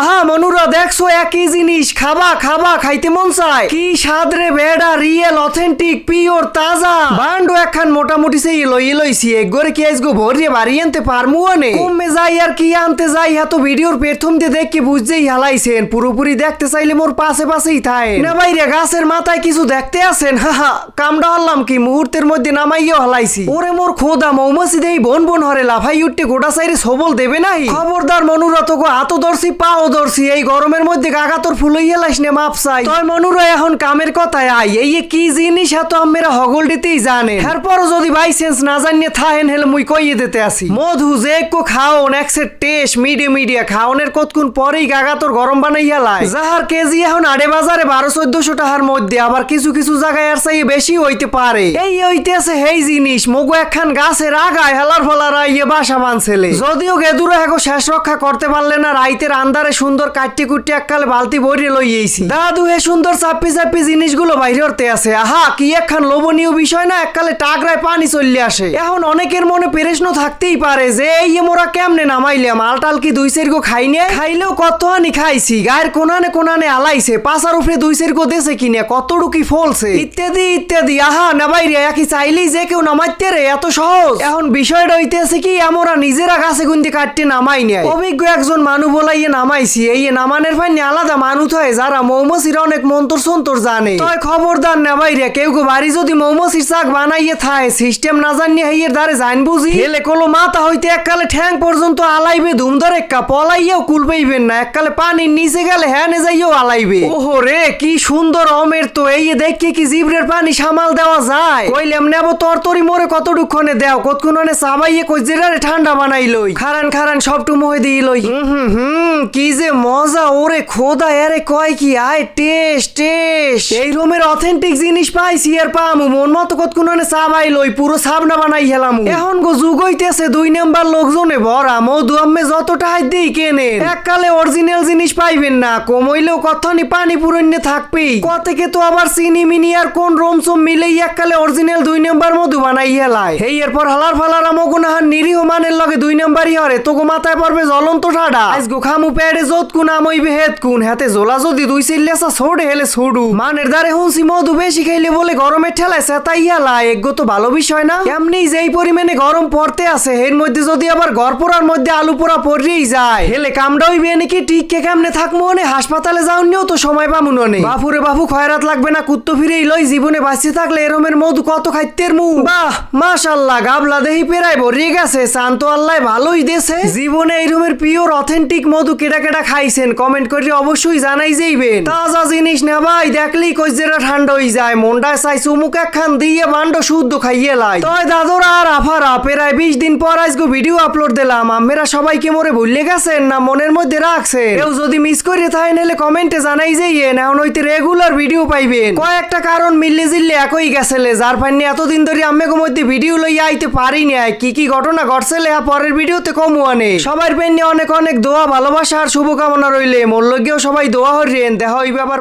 আহা, মনুরা, দেখছ একই জিনিস। খাবা খাবা, খাইতে মন চায়। কি স্বাদ রে বেডা রিয়েল অথেন্টিক পিওর তাজা। বান্ডো একখান মোটামুটি সেই লই লইছি। একগরে কি আজগো ভরিয়ে বাড়ি আনতে পারমু আনে? কমে যাই আর কি আনতে যাই, এত ভিডিওর প্রথম দিয়ে দেখকে বুঝতেই হালাইছেন। পুরোপুরি দেখতে চাইলে মোর পাশে পাশেই থাকে না বাইরে গাছের মাথায় কিছু দেখতে আছেন? হাহা কামড়া হল্লাম কি? মুহূর্তের মধ্যে নামাইয়া হলাইছি। ওরে মোর খোদা, মৌমাছি দেই, বন বন হরে, লাফাই উঠতে গোটা সাইরে সবল দেবে নাই? খবরদার মনুরত গো হাত ধরছি পাও ধরছি, এই গরমের মধ্যে গাগা তোর ফুলইয়া লাইস নে, মাপ চাই। তয় মনুর এখন কামের কথায় আই এই কি জিনিস এত আমেরা হগল দিতেই জানে? এরপরও যদি বাই সেন্স না জানিয়ে থাহেন, হেলে মুই কইয়ে দিতে আসি। মধু যে একো খাওন একসের টেস্ট মিডিয়া মিডিয়া খাওনের কতক্ষণ পরেই গাগা তোর গরম বানাইয়া লাই যাহার কেজি এখন আড়ে বাজারে বারো চোদ্দশো টাকার মধ্যে, আবার কিছু কিছু জায়গায় আর চাই বেশি হইতে পারে। এই হইতে আছে হেই জিনিস, মগু একখান গাছের আগায় হেলার ফলার ইয়ে বাসা বানছেলে যদিও গেদুরো এখন শেষ রক্ষা করতে পারলে না, রাইতের আন্দারে সুন্দর কাটতে কুটতে এককালে বালতি বইরে লইয়েছি দাদু হে সুন্দর চাপ্পি চাপ্পি জিনিসগুলো বাইরে হতে আছে। আহা, কি একখান লোভনীয় বিষয় না? এককালে টাকরায় পানি চললে আসে। এখন অনেকের মনে পেরেশনো থাকতেই পারে যে, এই মোরা কেমনে নামাইলাম? আলটাল কি দুই সেরগো খাইনে খাইলেও কত হানি খাইছি? গায়ের কোনানে কোনানে আলাইছে। পাশার উপরে দুই সেরগো দেশে কিনে কতটুকি ফলছে? ইত্যাদি ইত্যাদি। আহা নামাই রে একই চাইলেই যে কেউ নামাইতে রে, এত সহজ। এখন বিষয়টা হইতেছে কি আমরা নিজেরা গাছে গুন্দি কাটতে নামাই নেয় অভিজ্ঞ একজন মানু বলাইয়ে নামাইছি এই নামানের ফাইনে আলাদা মানুষ হয় যারা মৌমাছির অনেক মন্তর সন্তর জানে। তয় খবরদার নেবাই রে কেউ কেউ বাড়ি যদি মৌমাছির চাক বানাইয়ে থায় সিস্টেম না জানিয়ে হাইয়ের দ্বারে জান বুঝি? হেলে কলো মাথা হইতে এককালে ঠ্যাং পর্যন্ত আলাইবে ধুমধর এক্কা পলাইয়েও কুলবেইবেন না এককালে পানির নিচে গেলে হ্যাঁ নে যাইয়েও আলাইবে। ওহো রে কি সুন্দর অমের তো এই দেখে কি জিবরের পানি সামাল দেওয়া যায়? কইলাম নেব তোর তরি মোরে কতটুক্ষণে দেও কতক্ষণে সাবাইয়ে কইজেরারে ঠান্ডা বানাই লই খারান খারান সবটু মোহে দিই লই হুম হুম হুম কি যে মজা ওরে খোদা এরে কয় কি? আয় টেস্ট টেস্ট। এই রুমের অথেন্টিক জিনিস পাইছি আর পামু। মন মতো কতক্ষণে সাবাই লই পুরো সাবনা বানাই হেলাম। এখন গো যুগ হইতেছে দুই নাম্বার লোকজনে ভরা মধু আম্মে যতটা হাই দিই কেনে। এককালে অরিজিনাল জিনিস পাইবেন না। কমইলেও কতনি পানি পুরন্যে থাকবেই কতকে তো আবার চিনি মিনি আর কোন রোমসোম মিলেই এককালে অরিজিনাল দুই নাম্বার মধু বানাই হেলায়। হেই এরপর হালার ফালার আমগুনাহার নিরীহ মানের লগে দুই নাম্বারই হরে। তোগো মাথায় পড়বে জ্বলন্ত ঠাডা আজ গো খামু পেড়ে যত কুন আমইবে হেত কুন হাতে জোলা যদি দুই সিল্লেসা ছোড়ে হেলে ছোড়ু মানের দ্বারে হুঁসি মধু বেশি খাইলে বলে গরমের ঠেলায় সেতাই হেলা এগো তো ভালো বিষয় না? এমনি যেই পরিমাণে গরম পড়তে আছে এর মধ্যে যদি আবার ঘর পোড়ার মধ্যে আলু পোড়া পড়েই যায়। হেলে কামড়া হইবে নাকি ঠিক কে কেমনে থাকব মনে হাসপাতালে যাওনিও তো সময় পামু ননে বাপুরে বাপু খয়রাত লাগবে না, কুত্তো ফিরেই লই জীবনে বাঁচতে থাকলে এরমের মধু কত খাইতের মু? বাহ, মাশাল্লাহ, গাবলা দেহি পেরাই ভরিয়ে গেছে শান্ত আল্লাহ ভালোই দেশে জীবনে এই রুমের পিওর অথেন্টিক মধু কেটা কেটা খাইছেন কমেন্ট করে অবশ্যই জানাই যাইবেন। তাজা জিনিস না ভাই দেখলেই কইজেরা ঠান্ডা হয়ে যায়। মনটায় চাই চুমুক একখান দিয়ে বান্ড শুদ্ধ খাইয়ে লাই। তয় দাদরা আর আফারা, প্রায় বিশ দিন পর আজকে ভিডিও আপলোড দিলাম। আমেরা সবাইকে মোরে ভুললে গেছেন না মনের মধ্যে রাখছেন? কেউ যদি মিস করে থাকে, নাহলে কমেন্টে জানাই যাইয়েন, এখন হইতে রেগুলার ভিডিও পাইবেন। কয়েকটা কারণ মিললে জিললে একই গেছেলে। যার ফাইনে এতদিন ধরে আম্মেগো মধ্যে ভিডিও লইয়া আইতে পারি নাই। কি কি ঘটনা ঘটছেলে পরের ভিডিওতে কমু আনে সবার পেন্নে অনেক অনেক দোয়া, ভালোবাসা আর শুভকামনা রইলে। মোর লগেও সবাই দোয়া হরিয়েন দেখা হইবে আবার